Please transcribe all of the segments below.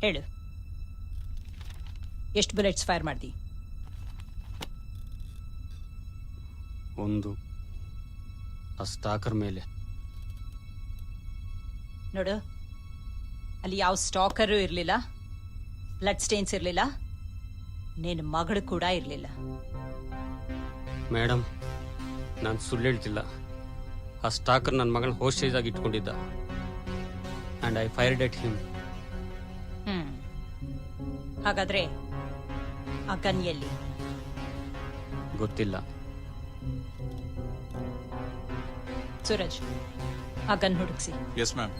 ಹೇಳು. ಎಷ್ಟು bullets fire ಮಾಡ್ದಿ? ಒಂದು. ಆ ಸ್ಟಾಕರ್ ಮೇಲೆ. ನೋಡು. ಅಲ್ಲಿ ಯಾವ ಸ್ಟಾಕರು ಇರಲಿಲ್ಲ. ಬ್ಲಡ್ ಸ್ಟೇನ್ಸ್ ಇರಲಿಲ್ಲ. ನಿನ್ನ ಮಗಳು ಕೂಡ ಇರಲಿಲ್ಲ. ಮೇಡಮ್ ನಾನು ಸುಳ್ಳು ಹೇಳ್ತಿಲ್ಲ. ಆ ಸ್ಟಾಕರ್ ನನ್ನ ಮಗಳ ಹೋಸ್ಟೇಜ್ ಆಗಿ ಇಟ್ಕೊಂಡಿದ್ದ. And I fired that hmm ಹಾಗಾದ್ರೆ ಆ ಕನ್ಯಲ್ಲಿ ಎಲ್ಲಿ ಗೊತ್ತಿಲ್ಲ. ಸೂರಜ್ ಆ ಗನ್ ಹುಡುಕ್ಸಿ. ಎಸ್ ಮ್ಯಾಮ್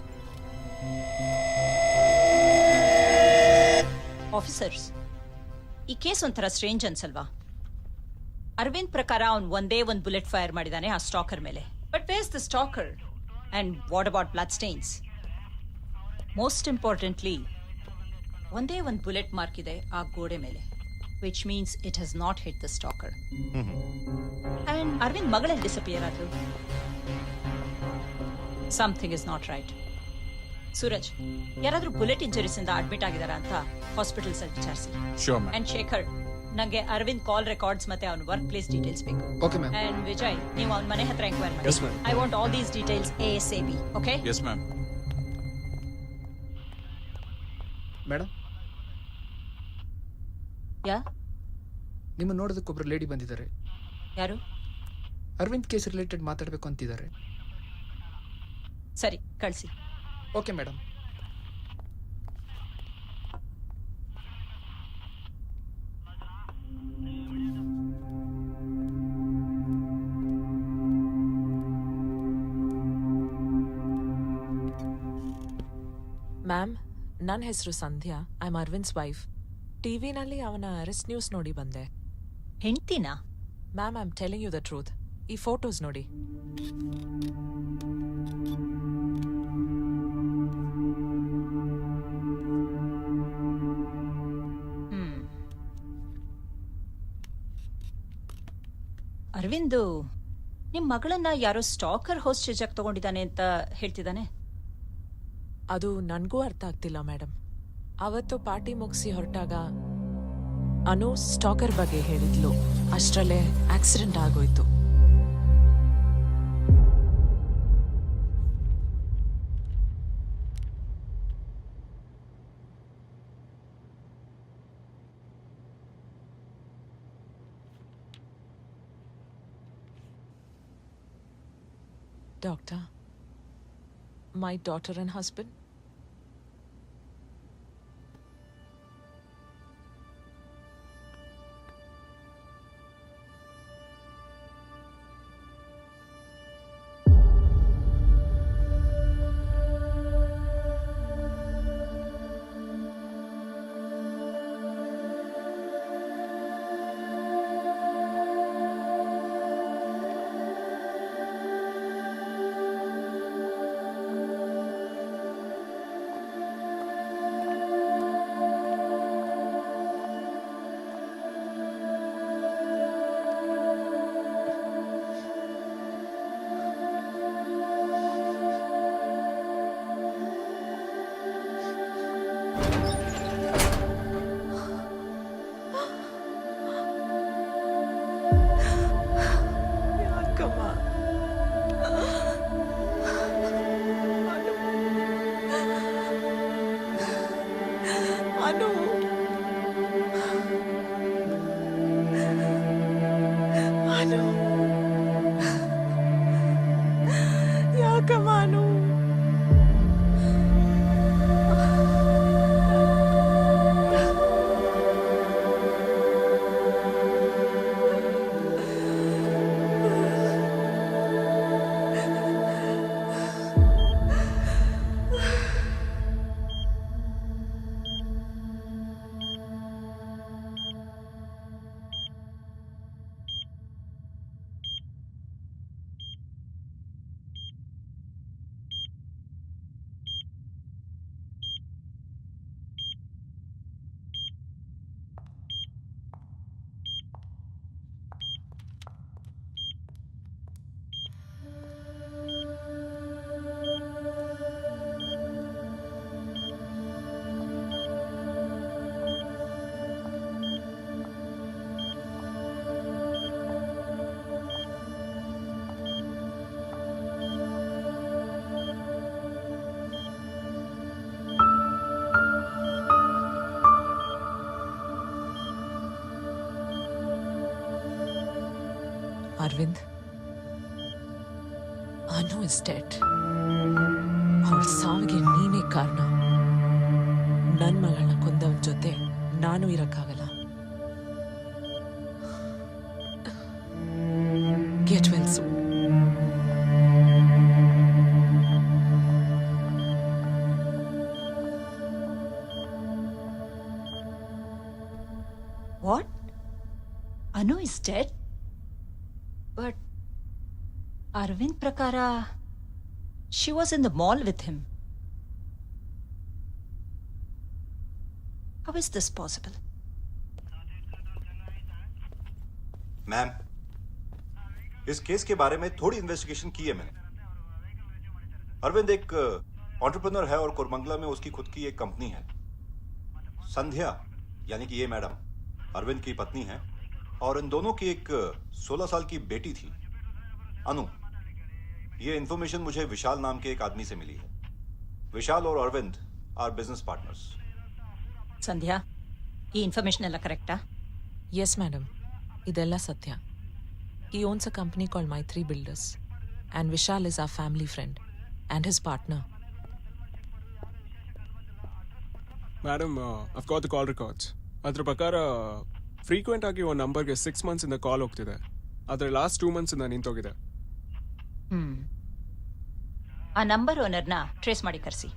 ಆಫೀಸರ್ಸ್ ಈ ಕೇಸ್ ಒಂಥರ ಸ್ಟ್ರೇಂಜ್ ಅನ್ಸಲ್ವಾ? ಅರವಿಂದ್ ಪ್ರಕಾರ ಅವ್ನು ಒಂದೇ ಒಂದು ಬುಲೆಟ್ ಫೈರ್ ಮಾಡಿದಾನೆ ಆ ಸ್ಟಾಕರ್ ಮೇಲೆ. But where's the stalker and what about blood stains most importantly ಒಂದೇ ಒಂದು ಬುಲೆಟ್ ಮಾರ್ಕ್ ಇದೆ ಆ ಗೋಡೆ ಮೇಲೆ which means it has not hit the stalker and Arvind ಮಗಳಲ್ಲಿ disappear ಆದ್ರು something is not right Suraj ಯಾರಾದ್ರೂ ಬುಲೆಟ್ ಇಂಜುರೀಸ್ ಇಂದ admit ಆಗಿದಾರ ಅಂತ ಹಾಸ್ಪಿಟಲ್ಸ್ ಅಲ್ಲಿ ವಿಚಾರಿಸಿ ಅಂಡ್ ಶೇಖರ್ ನಂಗೆ ಅರವಿಂದ್ ಕಾಲ್ ರೆಕಾರ್ಡ್ಸ್ ಮತ್ತೆ ಅವನ ವರ್ಕ್ ಪ್ಲೇಸ್ ಡೀಟೇಲ್ಸ್ ಬೇಕು ಅಂಡ್ ವಿಜಯ್ ನೀವು ಅವನ ಮನೆ ಹತ್ರ ಎಂಕ್ವೈರ್ Yes, ಮಾಡಿ ma'am. I want all these details A S A P okay yes ma'am madam yeah? ನಿಮ್ಮ ನೋಡೋದಕ್ಕೆ ಒಬ್ರು ಲೇಡಿ ಬಂದಿದ್ದಾರೆ. ಯಾರು? ಅರವಿಂದ್ ಕೇಸ್ ರಿಲೇಟೆಡ್ ಮಾತಾಡಬೇಕು ಅಂತಿದ್ದಾರೆ. ಸರಿ ಕಳಿಸಿ. Okay madam ma'am? ನನ್ನ ಹೆಸರು Sandhya. I am Arvind's wife ಟಿವಿನಲ್ಲಿ ಅವನ ಅರೆಸ್ಟ್ ನ್ಯೂಸ್ ನೋಡಿ ಬಂದೆ. ಹೆಂಡ್ತಿನಾ? Ma'am I am telling you the truth ಈ ಫೋಟೋಸ್ ನೋಡಿ. ಹ್ಮ್. ಅರವಿಂದು ನಿಮ್ ಮಗಳನ್ನ ಯಾರೋ ಸ್ಟಾಕರ್ ಹೋಸ್ಟೇಜ್ ಆಗಿ ತಗೊಂಡಿದ್ದಾನೆ ಅಂತ ಹೇಳ್ತಿದ್ದಾನೆ? ಅದು ನನಗೂ ಅರ್ಥ ಆಗ್ತಿಲ್ಲ ಮೇಡಮ್ ಅವತ್ತು ಪಾರ್ಟಿ ಮುಗಿಸಿ ಹೊರಟಾಗ ಅನು ಸ್ಟಾಕರ್ ಬಗ್ಗೆ ಹೇಳಿದ್ಲು. ಅಷ್ಟರಲ್ಲೇ ಆಕ್ಸಿಡೆಂಟ್ ಆಗೋಯ್ತು. Doctor, my daughter and husband know. Arvind Anu is dead ಅವಳ ಸಾವಿಗೆ ನೀನೇ ಕಾರಣ. ನನ್ನ ಮಗಳನ್ನ ಕೊಂದವನ ಜೊತೆ ನಾನು ಇರಕ್ಕಾಗಲ್ಲ. Get well soon What? Anu? But Arvind Prakara, she was in the mall with him. How is this possible? Ma'am इस केस के बारे में थोड़ी इन्वेस्टिगेशन की है मैंने अरविंद एक एंटरप्रेन्योर है और कोरमंगला में उसकी खुद की एक कंपनी है संध्या यानी कि ये मैडम अरविंद की पत्नी है और इन दोनों की एक 16 साल की बेटी थी अनु ये इन्फॉर्मेशन मुझे विशाल नाम के एक आदमी से मिली है विशाल और Arvind are business partners Sandhya ಈ ಇನ್ಫಾರ್ಮೇಶನ್ ಎಲ್ಲ ಕರೆಕ್ಟಾ ಎಸ್ ಮೇಡಮ್ ಇದೆಲ್ಲ ಸತ್ಯ ಈ owns a company call Maitri builders and Vishal is a family friend and his partner madam have got the call records ಅದ್ರ ಪ್ರಕಾರ ಫ್ರೀಕ್ವೆಂಟ್ ಆಗಿ ಒಂದು ನಂಬರ್ಗೆ ಸಿಕ್ಸ್ ಮಂತ್ಸಿಂದ ಕಾಲ್ ಹೋಗ್ತಿದೆ. ಆದರೆ ಲಾಸ್ಟ್ ಟೂ ಮಂತ್ಸಿಂದ ನಿಂತೋಗಿದೆ. ಹ್ಮ್. ಆ ನಂಬರ್ ಓನರ್ನ ಟ್ರೇಸ್ ಮಾಡಿ ಕರೆಸಿ.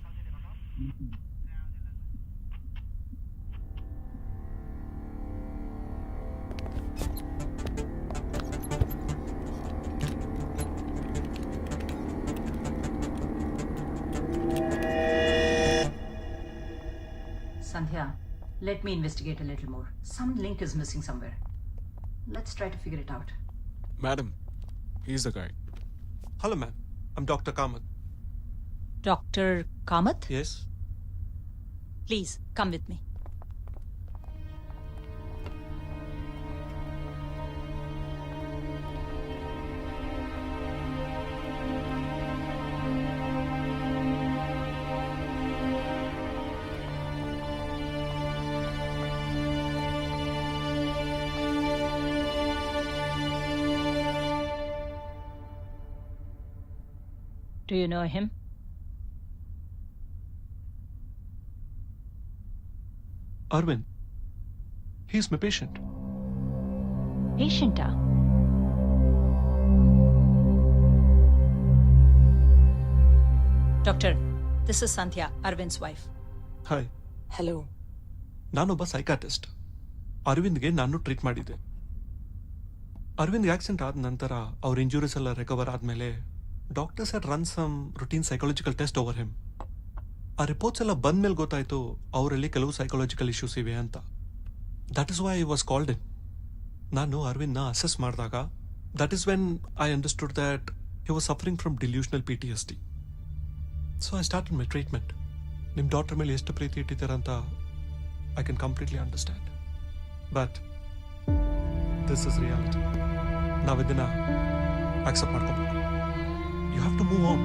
Sandhya, Let me investigate a little more. Some link is missing somewhere. Let's try to figure it out. Madam, he's the guy. Hello, ma'am. I'm Dr. Kamath. Dr. Kamath? Yes. Please, come with me. Do you know him? Arvin, He's my patient. Patient, ah? Doctor, this is Santhya, Arvind's wife. Hi. Hi hello ನಾನೊಬ್ಬ psychiatrist ಅರವಿಂದ್ಗೆ ನಾನು treat ಮಾಡಿದ್ದೆ ಅರವಿಂದ್ಗೆ accident ಆದ ನಂತರ ಅವ್ರ injuries ಎಲ್ಲ recover ಆದಮೇಲೆ doctors had run some routine psychological test over him ಆ reports ಎಲ್ಲ ಬಂದ್ಮೇಲೆ ಗೊತ್ತಾಯಿತು ಅವರಲ್ಲಿ ಕೆಲವು ಸೈಕಾಲಜಿಕಲ್ ಇಶ್ಯೂಸ್ ಇವೆ ಅಂತ. That is why I was called in ನಾನು ಅರವಿಂದ್ನ ಅಸೆಸ್ ಮಾಡಿದಾಗ that is when I understood that he was suffering from delusional P T S D so I start my treatment ನಿಮ್ಮ ಡಾಕ್ಟರ್ ಮೇಲೆ ಎಷ್ಟು ಪ್ರೀತಿ ಇಟ್ಟಿದ್ದೀರಂತ I can completely understand but this is reality ನಾವು ಇದನ್ನ accept ಮಾಡ್ಕೋಬೇಕು. You have to move on